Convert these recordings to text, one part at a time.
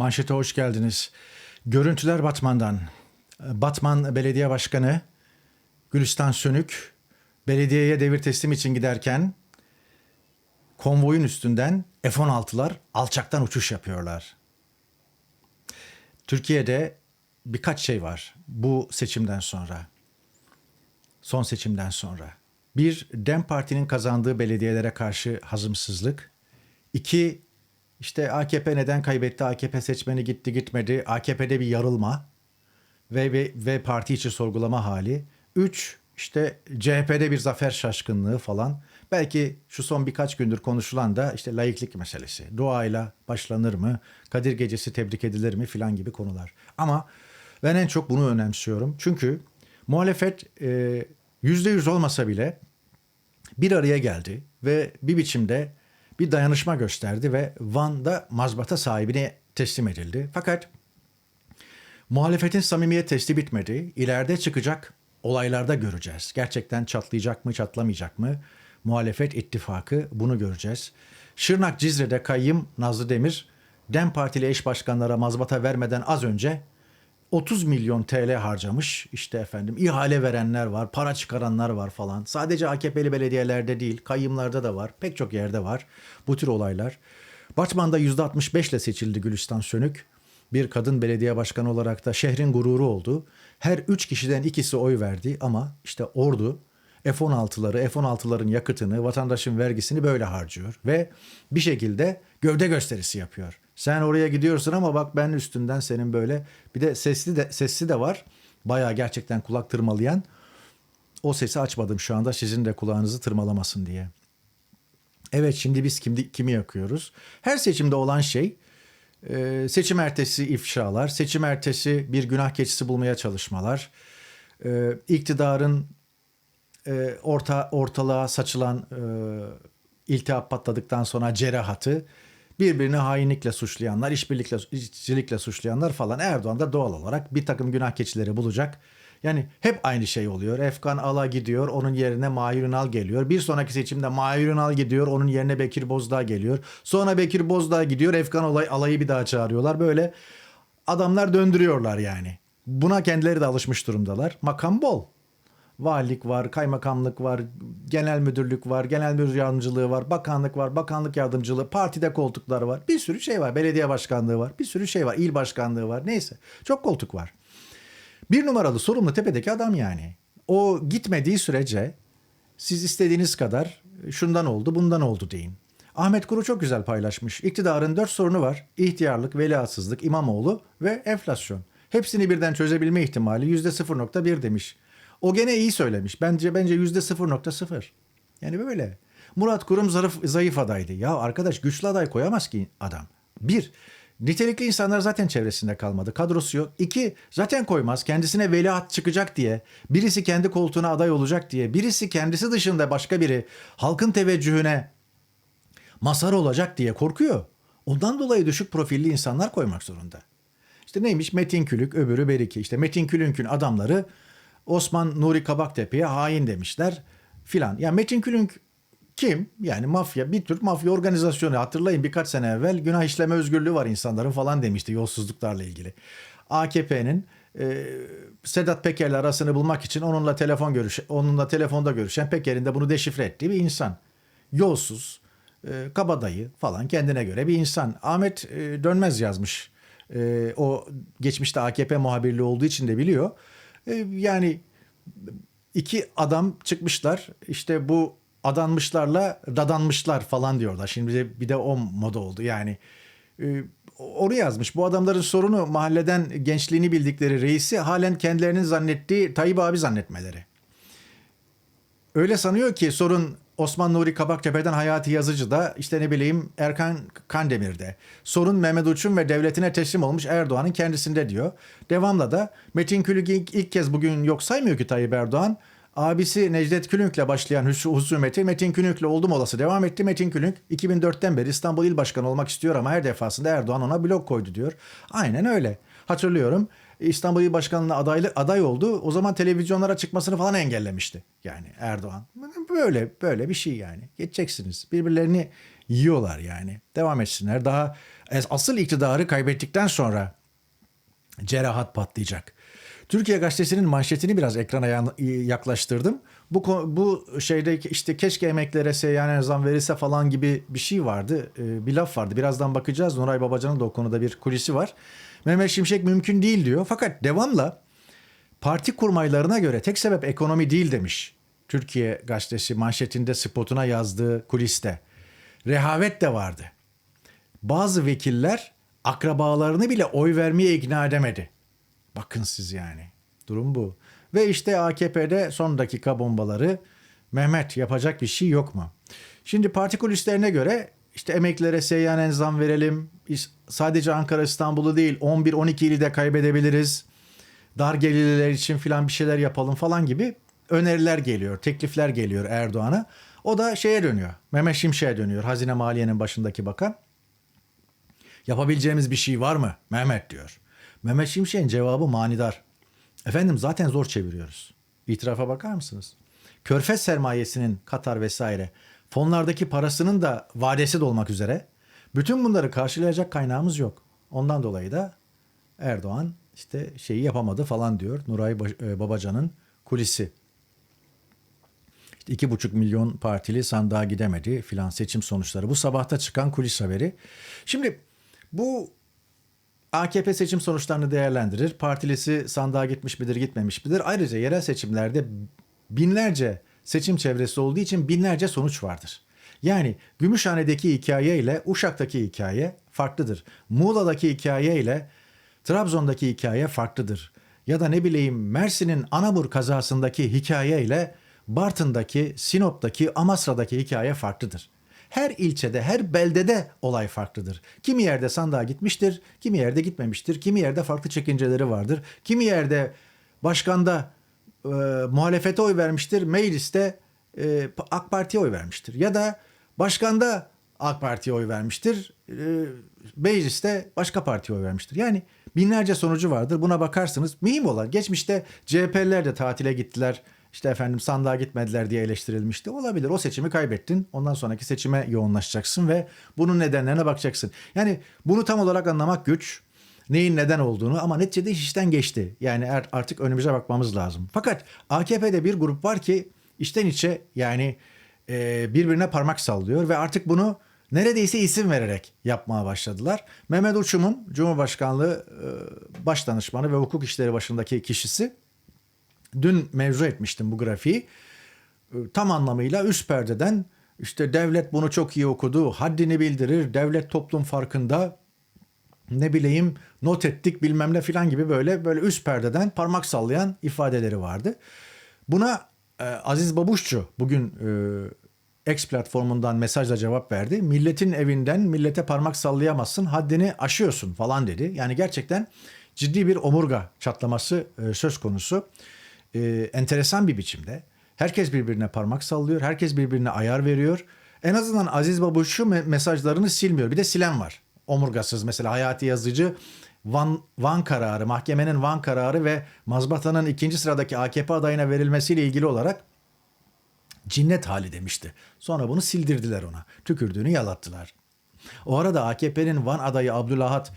Manşete hoş geldiniz. Görüntüler Batman'dan. Batman Belediye Başkanı Gülistan Sönük belediyeye devir teslim için giderken konvoyun üstünden F-16'lar alçaktan uçuş yapıyorlar. Türkiye'de birkaç şey var bu seçimden sonra. Son seçimden sonra. Bir, Dem Parti'nin kazandığı belediyelere karşı hazımsızlık. İki, işte AKP neden kaybetti, AKP seçmeni gitti gitmedi, AKP'de bir yarılma ve, ve, ve parti içi sorgulama hali. Üç, işte CHP'de bir zafer şaşkınlığı falan. Belki şu son birkaç gündür konuşulan da işte laiklik meselesi. Duayla başlanır mı? Kadir Gecesi tebrik edilir mi filan gibi konular. Ama ben en çok bunu önemsiyorum. Çünkü muhalefet e, yüzde yüz olmasa bile bir araya geldi ve bir biçimde bir dayanışma gösterdi ve Van'da mazbata sahibine teslim edildi. Fakat muhalefetin samimiyet testi bitmedi. İleride çıkacak olaylarda göreceğiz. Gerçekten çatlayacak mı, çatlamayacak mı? Muhalefet ittifakı bunu göreceğiz. Şırnak Cizre'de kayyım Nazlı Demir, DEM Partili eş başkanlara mazbata vermeden az önce 30 milyon TL harcamış. İşte efendim ihale verenler var, para çıkaranlar var falan. Sadece AKP'li belediyelerde değil, kayyımlarda da var. Pek çok yerde var bu tür olaylar. Batman'da %65 ile seçildi Gülistan Sönük. Bir kadın belediye başkanı olarak da şehrin gururu oldu. Her üç kişiden ikisi oy verdi ama işte ordu F-16'ları, F-16'ların yakıtını, vatandaşın vergisini böyle harcıyor. Ve bir şekilde gövde gösterisi yapıyor. Sen oraya gidiyorsun ama bak ben üstünden senin böyle bir de sesli de sesli de var. Bayağı gerçekten kulak tırmalayan. O sesi açmadım şu anda sizin de kulağınızı tırmalamasın diye. Evet şimdi biz kimi, kimi yakıyoruz? Her seçimde olan şey e, seçim ertesi ifşalar, seçim ertesi bir günah keçisi bulmaya çalışmalar, e, iktidarın e, orta ortalığa saçılan e, iltihap patladıktan sonra cerahatı birbirini hainlikle suçlayanlar, işbirlikle, işçilikle suçlayanlar falan Erdoğan da doğal olarak bir takım günah keçileri bulacak. Yani hep aynı şey oluyor. Efkan Ala gidiyor, onun yerine Mahir Ünal geliyor. Bir sonraki seçimde Mahir Ünal gidiyor, onun yerine Bekir Bozdağ geliyor. Sonra Bekir Bozdağ gidiyor, Efkan Alay, Alay'ı bir daha çağırıyorlar. Böyle adamlar döndürüyorlar yani. Buna kendileri de alışmış durumdalar. Makam bol. Valilik var, kaymakamlık var, genel müdürlük var, genel müdür yardımcılığı var, bakanlık var, bakanlık yardımcılığı, partide koltuklar var. Bir sürü şey var. Belediye başkanlığı var. Bir sürü şey var. İl başkanlığı var. Neyse. Çok koltuk var. Bir numaralı sorumlu tepedeki adam yani. O gitmediği sürece siz istediğiniz kadar şundan oldu, bundan oldu deyin. Ahmet Kuru çok güzel paylaşmış. İktidarın dört sorunu var. İhtiyarlık, veliahtsızlık, İmamoğlu ve enflasyon. Hepsini birden çözebilme ihtimali yüzde 0.1 demiş. O gene iyi söylemiş. Bence bence yüzde 0.0. Yani böyle. Murat Kurum zarif, zayıf adaydı. Ya arkadaş güçlü aday koyamaz ki adam. Bir, nitelikli insanlar zaten çevresinde kalmadı. Kadrosu yok. İki, zaten koymaz. Kendisine veliaht çıkacak diye. Birisi kendi koltuğuna aday olacak diye. Birisi kendisi dışında başka biri halkın teveccühüne mazhar olacak diye korkuyor. Ondan dolayı düşük profilli insanlar koymak zorunda. İşte neymiş Metin Külük, öbürü Beriki. İşte Metin Külük'ün adamları Osman Nuri Kabaktepe'ye hain demişler filan. Ya Metin Külünk kim? Yani mafya, bir tür mafya organizasyonu. Hatırlayın birkaç sene evvel günah işleme özgürlüğü var insanların falan demişti yolsuzluklarla ilgili. AKP'nin e, Sedat Peker'le arasını bulmak için onunla telefon görüş, onunla telefonda görüşen Peker'in de bunu deşifre ettiği bir insan. Yolsuz, e, kabadayı falan kendine göre bir insan. Ahmet e, Dönmez yazmış. E, o geçmişte AKP muhabirliği olduğu için de biliyor. E, yani iki adam çıkmışlar işte bu adanmışlarla dadanmışlar falan diyorlar. Şimdi bir de, o moda oldu yani. E, onu yazmış. Bu adamların sorunu mahalleden gençliğini bildikleri reisi halen kendilerinin zannettiği Tayyip abi zannetmeleri. Öyle sanıyor ki sorun Osman Nuri Kabaktepe'den Hayati Yazıcı'da işte ne bileyim Erkan Kandemir'de. Sorun Mehmet Uç'un ve devletine teslim olmuş Erdoğan'ın kendisinde diyor. Devamla da Metin Külünk ilk, ilk kez bugün yok saymıyor ki Tayyip Erdoğan. Abisi Necdet Külünk'le başlayan hus- husumeti Metin Külünk'le oldum olası devam etti. Metin Külünk 2004'ten beri İstanbul İl Başkanı olmak istiyor ama her defasında Erdoğan ona blok koydu diyor. Aynen öyle. Hatırlıyorum İstanbul İl Başkanlığı'na adaylı, aday oldu. O zaman televizyonlara çıkmasını falan engellemişti. Yani Erdoğan. Böyle böyle bir şey yani. Geçeceksiniz. Birbirlerini yiyorlar yani. Devam etsinler. Daha asıl iktidarı kaybettikten sonra cerahat patlayacak. Türkiye Gazetesi'nin manşetini biraz ekrana yaklaştırdım. Bu bu şeyde işte keşke emeklere seyyanen zam verilse falan gibi bir şey vardı. Ee, bir laf vardı. Birazdan bakacağız. Nuray Babacan'ın da o konuda bir kulisi var. Mehmet Şimşek mümkün değil diyor. Fakat devamla parti kurmaylarına göre tek sebep ekonomi değil demiş. Türkiye Gazetesi manşetinde spotuna yazdığı kuliste. Rehavet de vardı. Bazı vekiller akrabalarını bile oy vermeye ikna edemedi. Bakın siz yani. Durum bu. Ve işte AKP'de son dakika bombaları Mehmet yapacak bir şey yok mu? Şimdi parti kulislerine göre işte emeklilere seyyanen zam verelim. Sadece Ankara İstanbul'u değil 11-12 ili de kaybedebiliriz. Dar gelirliler için filan bir şeyler yapalım falan gibi öneriler geliyor, teklifler geliyor Erdoğan'a. O da şeye dönüyor. Mehmet Şimşek'e dönüyor. Hazine Maliye'nin başındaki bakan. Yapabileceğimiz bir şey var mı? Mehmet diyor. Mehmet Şimşek'in cevabı manidar. Efendim zaten zor çeviriyoruz. İtirafa bakar mısınız? Körfez sermayesinin Katar vesaire fonlardaki parasının da vadesi dolmak üzere. Bütün bunları karşılayacak kaynağımız yok. Ondan dolayı da Erdoğan işte şeyi yapamadı falan diyor Nuray e, Babacan'ın kulisi. İşte iki buçuk milyon partili sandığa gidemedi filan seçim sonuçları. Bu sabahta çıkan kulis haberi. Şimdi bu AKP seçim sonuçlarını değerlendirir. Partilisi sandığa gitmiş midir gitmemiş midir? Ayrıca yerel seçimlerde binlerce seçim çevresi olduğu için binlerce sonuç vardır. Yani Gümüşhane'deki hikaye ile Uşak'taki hikaye farklıdır. Muğla'daki hikaye ile Trabzon'daki hikaye farklıdır. Ya da ne bileyim Mersin'in Anamur kazasındaki hikaye ile Bartın'daki, Sinop'taki, Amasra'daki hikaye farklıdır. Her ilçede, her beldede olay farklıdır. Kimi yerde sandığa gitmiştir, kimi yerde gitmemiştir, kimi yerde farklı çekinceleri vardır. Kimi yerde başkanda e, muhalefete oy vermiştir, mecliste e, AK Parti'ye oy vermiştir. Ya da başkanda AK Parti'ye oy vermiştir, e, mecliste başka partiye oy vermiştir. Yani binlerce sonucu vardır. Buna bakarsınız. Mühim olan geçmişte CHP'liler de tatile gittiler. İşte efendim sandığa gitmediler diye eleştirilmişti. Olabilir. O seçimi kaybettin. Ondan sonraki seçime yoğunlaşacaksın ve bunun nedenlerine bakacaksın. Yani bunu tam olarak anlamak güç. Neyin neden olduğunu ama neticede iş işten geçti. Yani er- artık önümüze bakmamız lazım. Fakat AKP'de bir grup var ki içten içe yani e, birbirine parmak sallıyor ve artık bunu neredeyse isim vererek yapmaya başladılar. Mehmet Uçum'un Cumhurbaşkanlığı e, baş danışmanı ve hukuk işleri başındaki kişisi dün mevzu etmiştim bu grafiği. E, Tam anlamıyla üst perdeden işte devlet bunu çok iyi okudu, haddini bildirir, devlet toplum farkında, ne bileyim not ettik bilmem ne filan gibi böyle böyle üst perdeden parmak sallayan ifadeleri vardı. Buna e, Aziz Babuşçu bugün e, X platformundan mesajla cevap verdi. Milletin evinden millete parmak sallayamazsın, haddini aşıyorsun falan dedi. Yani gerçekten ciddi bir omurga çatlaması e, söz konusu. E, enteresan bir biçimde. Herkes birbirine parmak sallıyor, herkes birbirine ayar veriyor. En azından Aziz Babuşçu me- mesajlarını silmiyor. Bir de silen var. Omurgasız mesela Hayati Yazıcı Van, Van kararı, mahkemenin Van kararı ve mazbatanın ikinci sıradaki AKP adayına verilmesiyle ilgili olarak cinnet hali demişti. Sonra bunu sildirdiler ona. Tükürdüğünü yalattılar. O arada AKP'nin Van adayı Abdülahat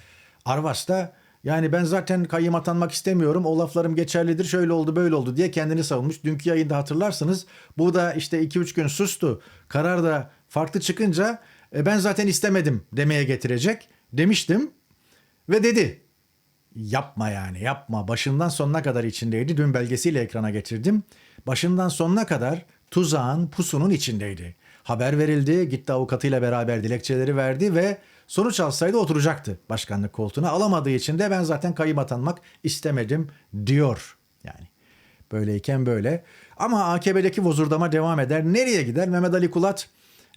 Arvas da yani ben zaten kayyım atanmak istemiyorum. O laflarım geçerlidir. Şöyle oldu böyle oldu diye kendini savunmuş. Dünkü yayında hatırlarsınız. Bu da işte 2-3 gün sustu. Karar da farklı çıkınca "E, ben zaten istemedim demeye getirecek demiştim. Ve dedi yapma yani yapma. Başından sonuna kadar içindeydi. Dün belgesiyle ekrana getirdim. Başından sonuna kadar tuzağın, pusunun içindeydi. Haber verildi, gitti avukatıyla beraber dilekçeleri verdi ve sonuç alsaydı oturacaktı başkanlık koltuğuna. Alamadığı için de ben zaten kayyım atanmak istemedim diyor. Yani böyleyken böyle. Ama AKP'deki vozurdama devam eder. Nereye gider? Mehmet Ali Kulat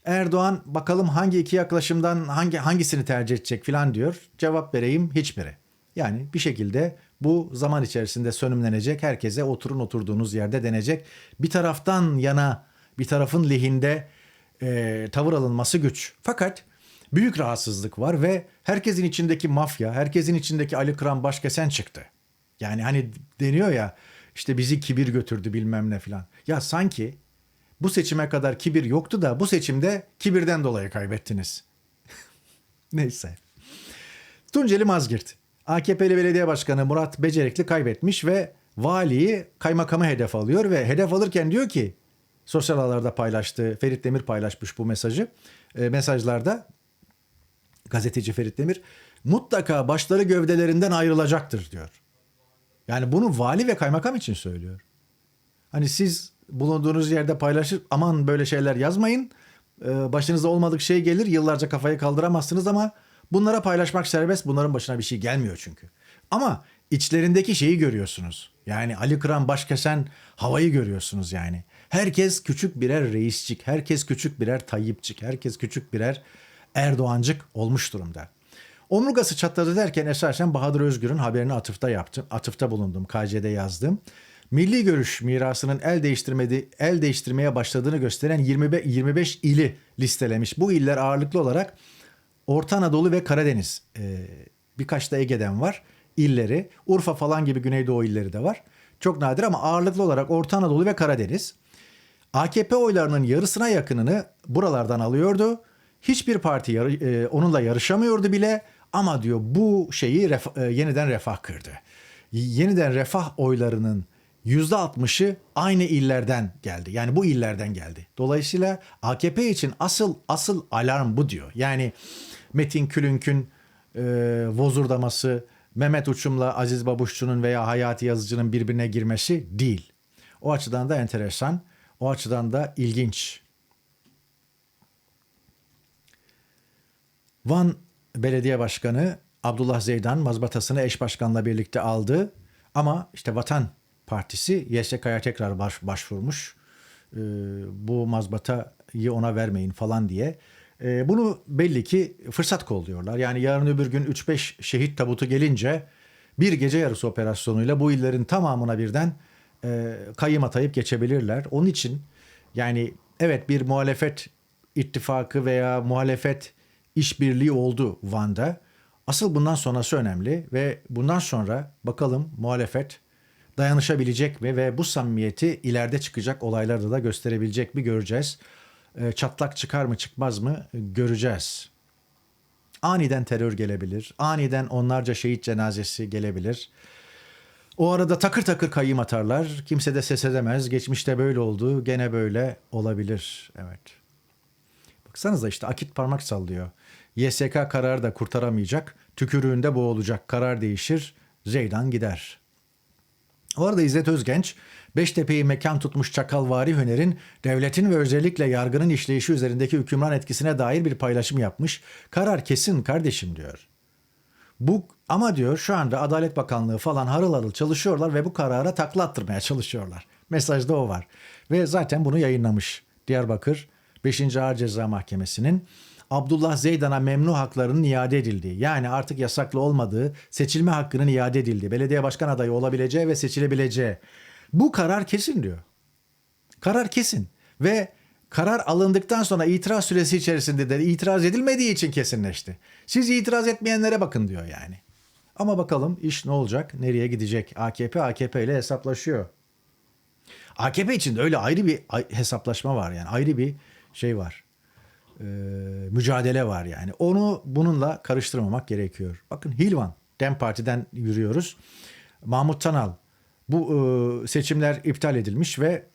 Erdoğan bakalım hangi iki yaklaşımdan hangi hangisini tercih edecek filan diyor. Cevap vereyim hiçbiri. Yani bir şekilde bu zaman içerisinde sönümlenecek. Herkese oturun oturduğunuz yerde denecek. Bir taraftan yana bir tarafın lehinde e, tavır alınması güç. Fakat büyük rahatsızlık var ve herkesin içindeki mafya, herkesin içindeki Ali Kıran Başkesen çıktı. Yani hani deniyor ya işte bizi kibir götürdü bilmem ne filan. Ya sanki Bu seçime kadar kibir yoktu da bu seçimde kibirden dolayı kaybettiniz. Neyse. Tunceli Mazgirt. AKP'li belediye başkanı Murat Becerikli kaybetmiş ve valiyi kaymakamı hedef alıyor ve hedef alırken diyor ki sosyal ağlarda paylaştı. Ferit Demir paylaşmış bu mesajı. E, mesajlarda gazeteci Ferit Demir mutlaka başları gövdelerinden ayrılacaktır diyor. Yani bunu vali ve kaymakam için söylüyor. Hani siz bulunduğunuz yerde paylaşır aman böyle şeyler yazmayın. Ee, başınıza olmadık şey gelir yıllarca kafayı kaldıramazsınız ama bunlara paylaşmak serbest. Bunların başına bir şey gelmiyor çünkü. Ama içlerindeki şeyi görüyorsunuz. Yani Ali Kıran başkesen havayı görüyorsunuz yani. Herkes küçük birer reisçik, herkes küçük birer Tayyipçik, herkes küçük birer Erdoğancık olmuş durumda. Omurgası çatladı derken esasen Bahadır Özgür'ün haberini atıfta yaptım. Atıfta bulundum. KC'de yazdım. Milli görüş mirasının el değiştirmedi, el değiştirmeye başladığını gösteren 25, 25 ili listelemiş. Bu iller ağırlıklı olarak Orta Anadolu ve Karadeniz. Ee, birkaç da Ege'den var illeri. Urfa falan gibi Güneydoğu illeri de var. Çok nadir ama ağırlıklı olarak Orta Anadolu ve Karadeniz. AKP oylarının yarısına yakınını buralardan alıyordu. Hiçbir parti yarı, e, onunla yarışamıyordu bile ama diyor bu şeyi ref, e, yeniden refah kırdı. Yeniden refah oylarının %60'ı aynı illerden geldi. Yani bu illerden geldi. Dolayısıyla AKP için asıl asıl alarm bu diyor. Yani Metin Külünk'ün e, vozurdaması, Mehmet Uçum'la Aziz Babuşçu'nun veya Hayati Yazıcı'nın birbirine girmesi değil. O açıdan da enteresan, o açıdan da ilginç. Van Belediye Başkanı Abdullah Zeydan mazbatasını eş başkanla birlikte aldı. Ama işte Vatan Partisi YSK'ya tekrar baş, başvurmuş. Ee, bu mazbatayı ona vermeyin falan diye. Ee, bunu belli ki fırsat kolluyorlar. Yani yarın öbür gün 3-5 şehit tabutu gelince bir gece yarısı operasyonuyla bu illerin tamamına birden e, kayyım atayıp geçebilirler. Onun için yani evet bir muhalefet ittifakı veya muhalefet işbirliği oldu Van'da. Asıl bundan sonrası önemli ve bundan sonra bakalım muhalefet dayanışabilecek mi ve bu samimiyeti ileride çıkacak olaylarda da gösterebilecek mi göreceğiz. E, Çatlak çıkar mı çıkmaz mı göreceğiz. Aniden terör gelebilir. Aniden onlarca şehit cenazesi gelebilir. O arada takır takır kayyım atarlar. Kimse de ses edemez. Geçmişte böyle oldu. Gene böyle olabilir. Evet. Baksanıza işte akit parmak sallıyor. YSK kararı da kurtaramayacak. Tükürüğünde boğulacak. Karar değişir. Zeydan gider. O arada İzzet Özgenç, Beştepe'yi mekan tutmuş Çakalvari Hüner'in devletin ve özellikle yargının işleyişi üzerindeki hükümran etkisine dair bir paylaşım yapmış. Karar kesin kardeşim diyor. Bu ama diyor şu anda Adalet Bakanlığı falan harıl harıl çalışıyorlar ve bu karara takla attırmaya çalışıyorlar. Mesajda o var. Ve zaten bunu yayınlamış. Diyarbakır 5. Ağır Ceza Mahkemesi'nin Abdullah Zeydan'a memnu haklarının iade edildiği yani artık yasaklı olmadığı seçilme hakkının iade edildiği, belediye başkan adayı olabileceği ve seçilebileceği. Bu karar kesin diyor. Karar kesin ve karar alındıktan sonra itiraz süresi içerisinde de itiraz edilmediği için kesinleşti. Siz itiraz etmeyenlere bakın diyor yani. Ama bakalım iş ne olacak, nereye gidecek? AKP AKP ile hesaplaşıyor. AKP için de öyle ayrı bir hesaplaşma var yani ayrı bir şey var. Ee, mücadele var yani. Onu bununla karıştırmamak gerekiyor. Bakın Hilvan, Dem Parti'den yürüyoruz. Mahmut Tanal bu e, seçimler iptal edilmiş ve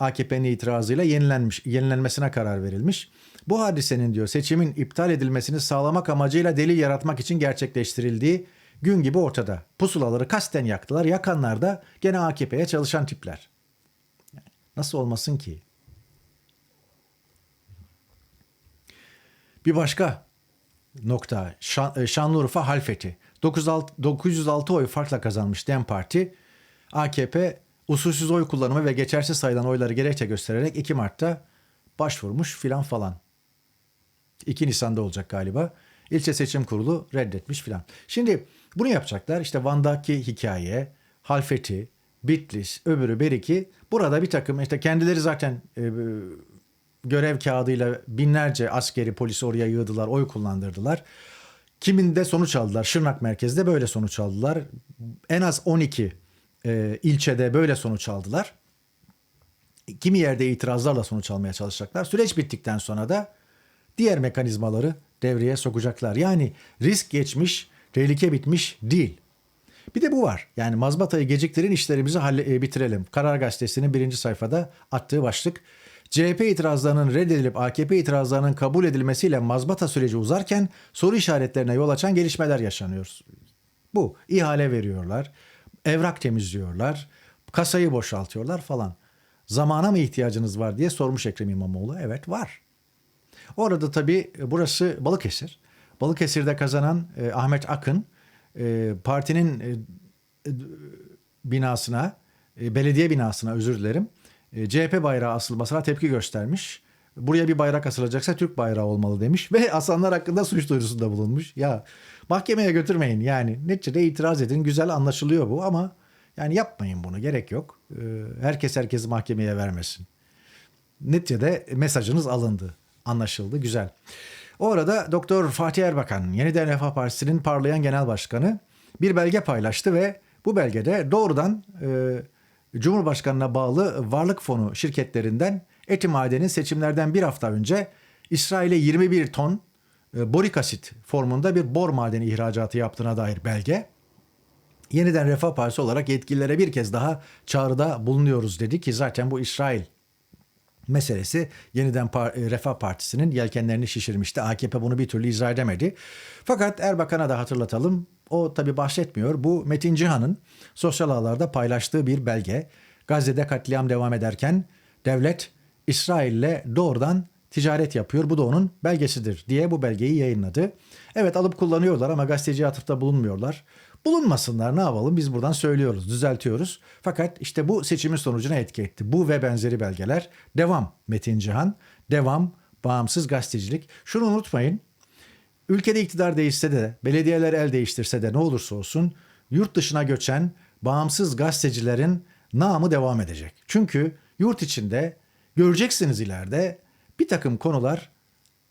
AKP'nin itirazıyla yenilenmiş, yenilenmesine karar verilmiş. Bu hadisenin diyor seçimin iptal edilmesini sağlamak amacıyla delil yaratmak için gerçekleştirildiği gün gibi ortada. Pusulaları kasten yaktılar. Yakanlar da gene AKP'ye çalışan tipler. Nasıl olmasın ki? Bir başka nokta Şan, e, Şanlıurfa Halfeti. 906, 906 oy farkla kazanmış DEM Parti. AKP usulsüz oy kullanımı ve geçersiz sayılan oyları gerekçe göstererek 2 Mart'ta başvurmuş filan falan. 2 Nisan'da olacak galiba. İlçe Seçim Kurulu reddetmiş filan. Şimdi bunu yapacaklar. İşte Van'daki hikaye, Halfeti, Bitlis, öbürü Beriki. Burada bir takım işte kendileri zaten e, görev kağıdıyla binlerce askeri polisi oraya yığdılar, oy kullandırdılar. Kiminde sonuç aldılar. Şırnak merkezde böyle sonuç aldılar. En az 12 e, ilçede böyle sonuç aldılar. kimi yerde itirazlarla sonuç almaya çalışacaklar. Süreç bittikten sonra da diğer mekanizmaları devreye sokacaklar. Yani risk geçmiş, tehlike bitmiş değil. Bir de bu var. Yani mazbatayı geciktirin işlerimizi halle- e, bitirelim. Karar Gazetesi'nin birinci sayfada attığı başlık. CHP itirazlarının reddedilip AKP itirazlarının kabul edilmesiyle mazbata süreci uzarken soru işaretlerine yol açan gelişmeler yaşanıyor. Bu. ihale veriyorlar, evrak temizliyorlar, kasayı boşaltıyorlar falan. Zamana mı ihtiyacınız var diye sormuş Ekrem İmamoğlu. Evet var. Orada tabii e, burası Balıkesir. Balıkesir'de kazanan e, Ahmet Akın e, partinin e, e, binasına, e, belediye binasına özür dilerim, CHP bayrağı asılmasına tepki göstermiş. Buraya bir bayrak asılacaksa Türk bayrağı olmalı demiş ve asanlar hakkında suç duyurusunda bulunmuş. Ya mahkemeye götürmeyin yani neticede itiraz edin güzel anlaşılıyor bu ama yani yapmayın bunu gerek yok. E, herkes herkesi mahkemeye vermesin. Neticede mesajınız alındı, anlaşıldı, güzel. Orada Doktor Fatih Erbakan, Yeniden Refah Partisi'nin parlayan genel başkanı bir belge paylaştı ve bu belgede doğrudan e, Cumhurbaşkanına bağlı varlık fonu şirketlerinden Eti Maden'in seçimlerden bir hafta önce İsrail'e 21 ton e, borik asit formunda bir bor madeni ihracatı yaptığına dair belge. Yeniden Refah Partisi olarak yetkililere bir kez daha çağrıda bulunuyoruz dedi ki zaten bu İsrail meselesi yeniden Par- e, Refah Partisi'nin yelkenlerini şişirmişti. AKP bunu bir türlü izah edemedi. Fakat Erbakan'a da hatırlatalım. O tabi bahsetmiyor. Bu Metin Cihan'ın sosyal ağlarda paylaştığı bir belge. Gazze'de katliam devam ederken devlet İsrail'le doğrudan ticaret yapıyor. Bu da onun belgesidir diye bu belgeyi yayınladı. Evet alıp kullanıyorlar ama gazeteciye atıfta bulunmuyorlar. Bulunmasınlar ne yapalım biz buradan söylüyoruz, düzeltiyoruz. Fakat işte bu seçimin sonucuna etki etti. Bu ve benzeri belgeler devam Metin Cihan, devam bağımsız gazetecilik. Şunu unutmayın. Ülkede iktidar değişse de, belediyeler el değiştirse de ne olursa olsun yurt dışına göçen bağımsız gazetecilerin namı devam edecek. Çünkü yurt içinde göreceksiniz ileride bir takım konular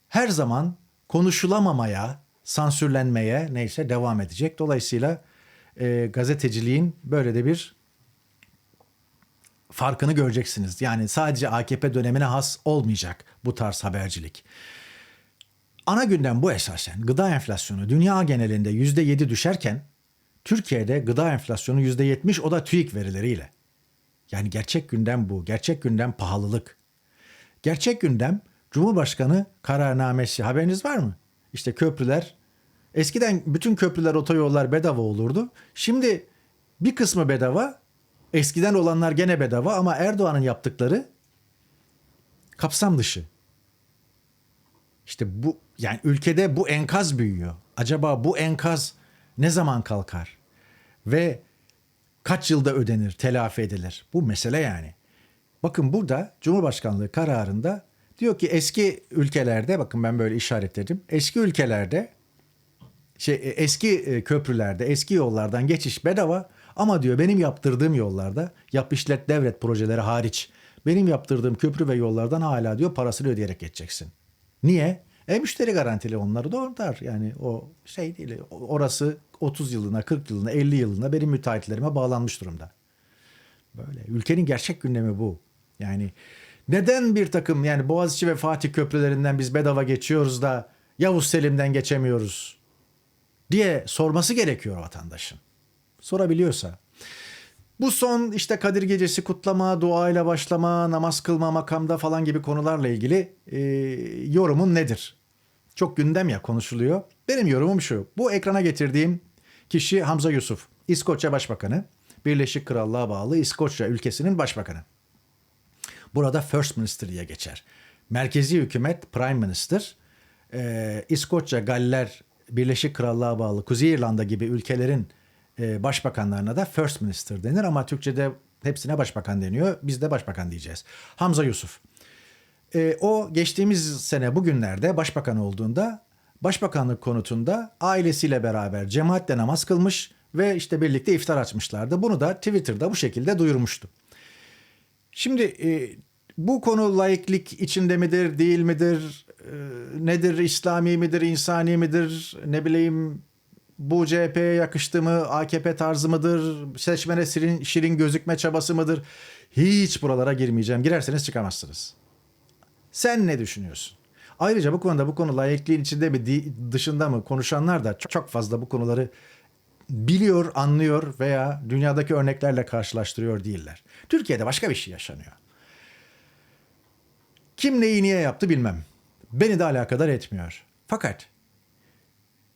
her zaman konuşulamamaya, sansürlenmeye neyse devam edecek. Dolayısıyla e, gazeteciliğin böyle de bir farkını göreceksiniz. Yani sadece AKP dönemine has olmayacak bu tarz habercilik. Ana gündem bu esasen. Gıda enflasyonu dünya genelinde yüzde yedi düşerken Türkiye'de gıda enflasyonu yüzde yetmiş o da TÜİK verileriyle. Yani gerçek gündem bu. Gerçek gündem pahalılık. Gerçek gündem Cumhurbaşkanı kararnamesi. Haberiniz var mı? İşte köprüler. Eskiden bütün köprüler, otoyollar bedava olurdu. Şimdi bir kısmı bedava. Eskiden olanlar gene bedava ama Erdoğan'ın yaptıkları kapsam dışı. İşte bu yani ülkede bu enkaz büyüyor. Acaba bu enkaz ne zaman kalkar? Ve kaç yılda ödenir, telafi edilir? Bu mesele yani. Bakın burada Cumhurbaşkanlığı kararında diyor ki eski ülkelerde bakın ben böyle işaretledim. Eski ülkelerde şey eski e, köprülerde, eski yollardan geçiş bedava ama diyor benim yaptırdığım yollarda yap işlet devlet projeleri hariç benim yaptırdığım köprü ve yollardan hala diyor parasını ödeyerek geçeceksin. Niye? E müşteri garantili onları doğrular. Yani o şey değil. Orası 30 yılına, 40 yılına, 50 yılına benim müteahhitlerime bağlanmış durumda. Böyle. Ülkenin gerçek gündemi bu. Yani neden bir takım yani Boğaziçi ve Fatih köprülerinden biz bedava geçiyoruz da Yavuz Selim'den geçemiyoruz diye sorması gerekiyor vatandaşın. Sorabiliyorsa. Bu son işte Kadir Gecesi kutlama, duayla başlama, namaz kılma makamda falan gibi konularla ilgili e, yorumun nedir? Çok gündem ya konuşuluyor. Benim yorumum şu. Bu ekrana getirdiğim kişi Hamza Yusuf. İskoçya Başbakanı. Birleşik Krallığa bağlı İskoçya ülkesinin başbakanı. Burada First Minister diye geçer. Merkezi hükümet Prime Minister. Ee, İskoçya, Galler, Birleşik Krallığa bağlı Kuzey İrlanda gibi ülkelerin e, başbakanlarına da First Minister denir ama Türkçe'de hepsine başbakan deniyor. Biz de başbakan diyeceğiz. Hamza Yusuf. E, o geçtiğimiz sene bugünlerde başbakan olduğunda başbakanlık konutunda ailesiyle beraber cemaatle namaz kılmış ve işte birlikte iftar açmışlardı. Bunu da Twitter'da bu şekilde duyurmuştu. Şimdi e, bu konu laiklik içinde midir, değil midir, nedir, İslami midir, insani midir, ne bileyim bu CHP'ye yakıştı mı, AKP tarzı mıdır, seçmene şirin, şirin gözükme çabası mıdır? Hiç buralara girmeyeceğim. Girerseniz çıkamazsınız. Sen ne düşünüyorsun? Ayrıca bu konuda bu konu layıklığın içinde mi dışında mı konuşanlar da çok fazla bu konuları biliyor, anlıyor veya dünyadaki örneklerle karşılaştırıyor değiller. Türkiye'de başka bir şey yaşanıyor. Kim neyi niye yaptı bilmem. Beni de alakadar etmiyor. Fakat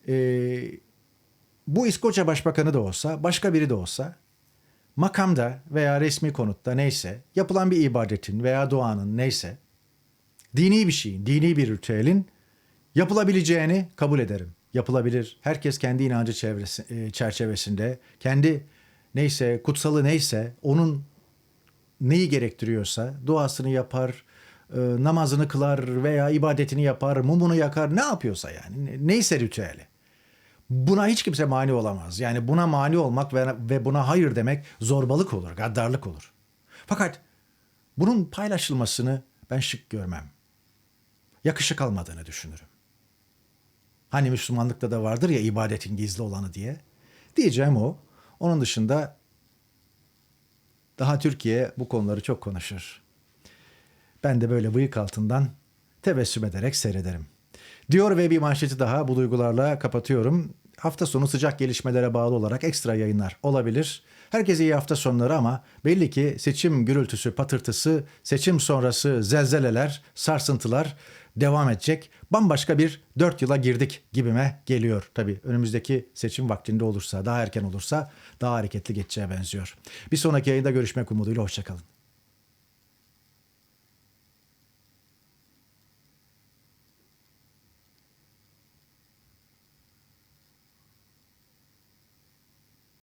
eee, bu İskoçya Başbakanı da olsa, başka biri de olsa makamda veya resmi konutta neyse yapılan bir ibadetin veya duanın neyse dini bir şeyin, dini bir ritüelin yapılabileceğini kabul ederim. Yapılabilir. Herkes kendi inancı çevresi, e, çerçevesinde, kendi neyse, kutsalı neyse, onun neyi gerektiriyorsa duasını yapar, e, namazını kılar veya ibadetini yapar, mumunu yakar, ne yapıyorsa yani. Ne- Neyse ritüeli. Buna hiç kimse mani olamaz. Yani buna mani olmak ve, ve buna hayır demek zorbalık olur, gaddarlık olur. Fakat bunun paylaşılmasını ben şık görmem. Yakışık almadığını düşünürüm. Hani Müslümanlıkta da vardır ya ibadetin gizli olanı diye. Diyeceğim o. Onun dışında daha Türkiye bu konuları çok konuşur. Ben de böyle bıyık altından tebessüm ederek seyrederim. Diyor ve bir manşeti daha bu duygularla kapatıyorum. Hafta sonu sıcak gelişmelere bağlı olarak ekstra yayınlar olabilir. Herkese iyi hafta sonları ama belli ki seçim gürültüsü, patırtısı, seçim sonrası zelzeleler, sarsıntılar devam edecek. Bambaşka bir dört yıla girdik gibime geliyor. Tabii önümüzdeki seçim vaktinde olursa, daha erken olursa daha hareketli geçeceğe benziyor. Bir sonraki yayında görüşmek umuduyla hoşçakalın.